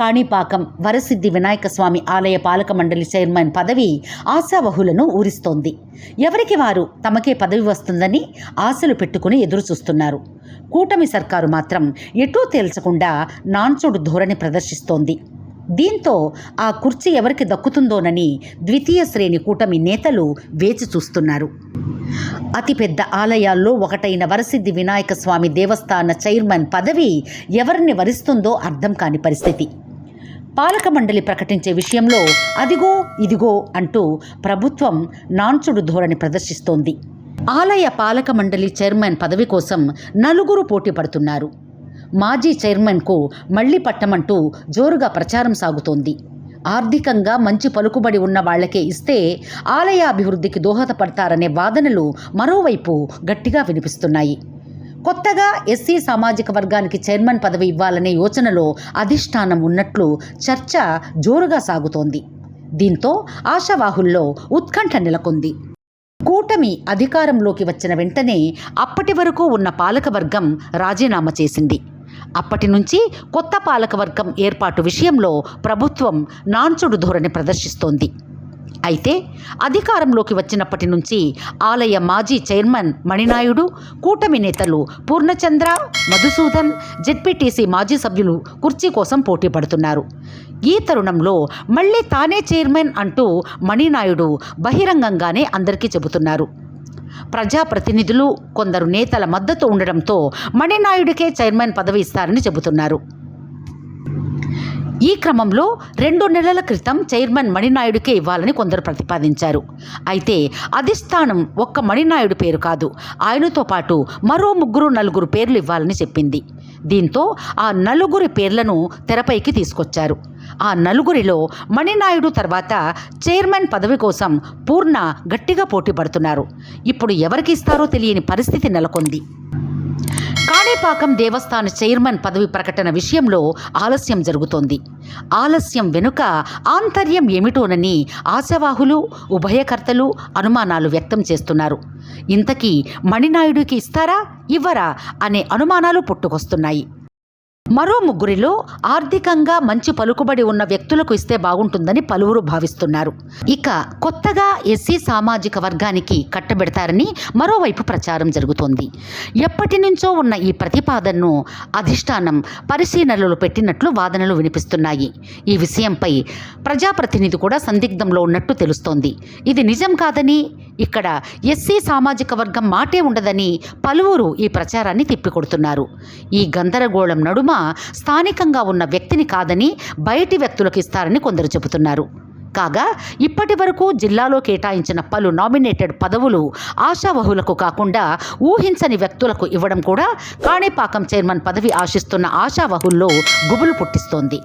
కాణిపాకం వరసిద్ధి వినాయక స్వామి ఆలయ పాలక మండలి చైర్మన్ పదవి ఆశావహులను ఊరిస్తోంది. ఎవరికి వారు తమకే పదవి వస్తుందని ఆశలు పెట్టుకుని ఎదురుచూస్తున్నారు కూటమి సర్కారు మాత్రం ఎటూ తేల్చకుండా నాన్చోడు ధోరణి ప్రదర్శిస్తోంది. దీంతో ఆ కుర్చీ ఎవరికి దక్కుతుందోనని ద్వితీయ శ్రేణి కూటమి నేతలు వేచి చూస్తున్నారు. అతిపెద్ద ఆలయాల్లో ఒకటైన వరసిద్ధి వినాయక స్వామి దేవస్థాన చైర్మన్ పదవి ఎవరిని వరిస్తుందో అర్థం కాని పరిస్థితి. పాలక మండలి ప్రకటించే విషయంలో అదిగో ఇదిగో అంటూ ప్రభుత్వం నాన్సుడు ధోరణి ప్రదర్శిస్తోంది. ఆలయ పాలక మండలి చైర్మన్ పదవి కోసం నలుగురు పోటీ పడుతున్నారు. మాజీ చైర్మన్కు మళ్ళీ పట్టమంటూ జోరుగా ప్రచారం సాగుతోంది. ఆర్థికంగా మంచి పలుకుబడి ఉన్న వాళ్ళకే ఇస్తే ఆలయ అభివృద్ధికి దోహదపడతారనే వాదనలు మరోవైపు గట్టిగా వినిపిస్తున్నాయి. కొత్తగా ఎస్సీ సామాజిక వర్గానికి చైర్మన్ పదవి ఇవ్వాలనే యోచనలో అధిష్టానం ఉన్నట్లు చర్చ జోరుగా సాగుతోంది. దీంతో ఆశావాహుల్లో ఉత్కంఠ నెలకొంది. కూటమి అధికారంలోకి వచ్చిన వెంటనే అప్పటి వరకు ఉన్న పాలకవర్గం రాజీనామా చేసింది. అప్పటి నుంచి కొత్త పాలకవర్గం ఏర్పాటు విషయంలో ప్రభుత్వం నాన్చుడు ధోరణి ప్రదర్శిస్తోంది. అయితే అధికారంలోకి వచ్చినప్పటి నుంచి ఆలయ మాజీ చైర్మన్ మణినాయుడు కూటమి నేతలు పూర్ణచంద్ర మధుసూదన్ జెడ్పీటీసీ మాజీ సభ్యులు కుర్చీ కోసం పోటీ పడుతున్నారు. ఈ తరుణంలో మళ్ళీ తానే చైర్మన్ అంటూ మణినాయుడు బహిరంగంగానే అందరికీ చెబుతున్నారు. ప్రజాప్రతినిధులు కొందరు నేతల మద్దతు ఉండడంతో మణినాయుడికే చైర్మన్ పదవి ఇస్తారని చెబుతున్నారు. ఈ క్రమంలో రెండు నెలల క్రితం చైర్మన్ మణినాయుడికే ఇవ్వాలని కొందరు ప్రతిపాదించారు. అయితే అధిష్టానం ఒక్క మణినాయుడు పేరు కాదు ఆయనతో పాటు మరో ముగ్గురు నలుగురు పేర్లు ఇవ్వాలని చెప్పింది. దీంతో ఆ నలుగురి పేర్లను తెరపైకి తీసుకొచ్చారు. ఆ నలుగురిలో మణినాయుడు తర్వాత చైర్మన్ పదవి కోసం పూర్ణ గట్టిగా పోటీ పడుతున్నారు. ఇప్పుడు ఎవరికి ఇస్తారో తెలియని పరిస్థితి నెలకొంది. కాణిపాకం దేవస్థాన చైర్మన్ పదవి ప్రకటన విషయంలో ఆలస్యం జరుగుతోంది. ఆలస్యం వెనుక ఆంతర్యం ఏమిటోనని ఆశావాహులు ఉభయకర్తలు అనుమానాలు వ్యక్తం చేస్తున్నారు. ఇంతకీ మణినాయుడికి ఇస్తారా ఇవ్వరా అనే అనుమానాలు పుట్టుకొస్తున్నాయి. మరో ముగ్గురిలో ఆర్థికంగా మంచి పలుకుబడి ఉన్న వ్యక్తులకు ఇస్తే బాగుంటుందని పలువురు భావిస్తున్నారు. ఇక కొత్తగా ఎస్సీ సామాజిక వర్గానికి కట్టబెడతారని మరోవైపు ప్రచారం జరుగుతోంది. ఎప్పటి నుంచో ఉన్న ఈ ప్రతిపాదనను అధిష్టానం పరిశీలనలు పెట్టినట్లు వాదనలు వినిపిస్తున్నాయి. ఈ విషయంపై ప్రజాప్రతినిధి కూడా సందిగ్ధంలో ఉన్నట్టు తెలుస్తోంది. ఇది నిజం కాదని ఇక్కడ ఎస్సీ సామాజిక వర్గం మాటే ఉండదని పలువురు ఈ ప్రచారాన్ని తిప్పికొడుతున్నారు. ఈ గందరగోళం నడుమ స్థానికంగా ఉన్న వ్యక్తిని కాదని బయటి వ్యక్తులకు ఇస్తారని కొందరు చెబుతున్నారు. కాగా ఇప్పటి వరకు జిల్లాలో కేటాయించిన పలు నామినేటెడ్ పదవులు ఆశావహులకు కాకుండా ఊహించని వ్యక్తులకు ఇవ్వడం కూడా కాణిపాకం చైర్మన్ పదవి ఆశిస్తున్న ఆశావహుల్లో గుబులు పుట్టిస్తోంది.